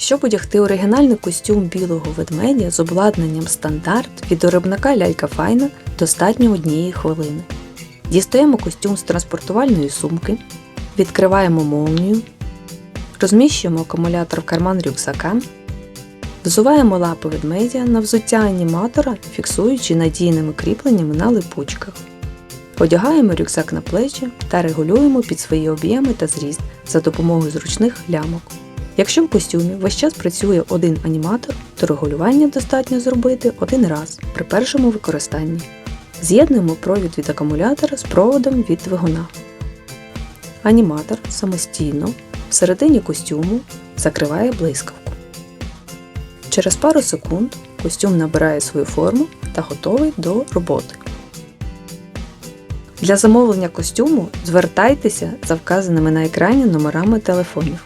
Щоб одягти оригінальний костюм білого ведмедя з обладнанням стандарт від виробника лялька Файна достатньо однієї хвилини. Дістаємо костюм з транспортувальної сумки, відкриваємо молнію, розміщуємо акумулятор в карман рюкзака, взуваємо лапи ведмедя на взуття аніматора, фіксуючи надійними кріпленнями на липучках. Одягаємо рюкзак на плечі та регулюємо під свої об'єми та зріст за допомогою зручних лямок. Якщо в костюмі весь час працює один аніматор, то регулювання достатньо зробити один раз при першому використанні. З'єднуємо провід від акумулятора з проводом від двигуна. Аніматор самостійно всередині костюму закриває блискавку. Через пару секунд костюм набирає свою форму та готовий до роботи. Для замовлення костюму звертайтеся за вказаними на екрані номерами телефонів.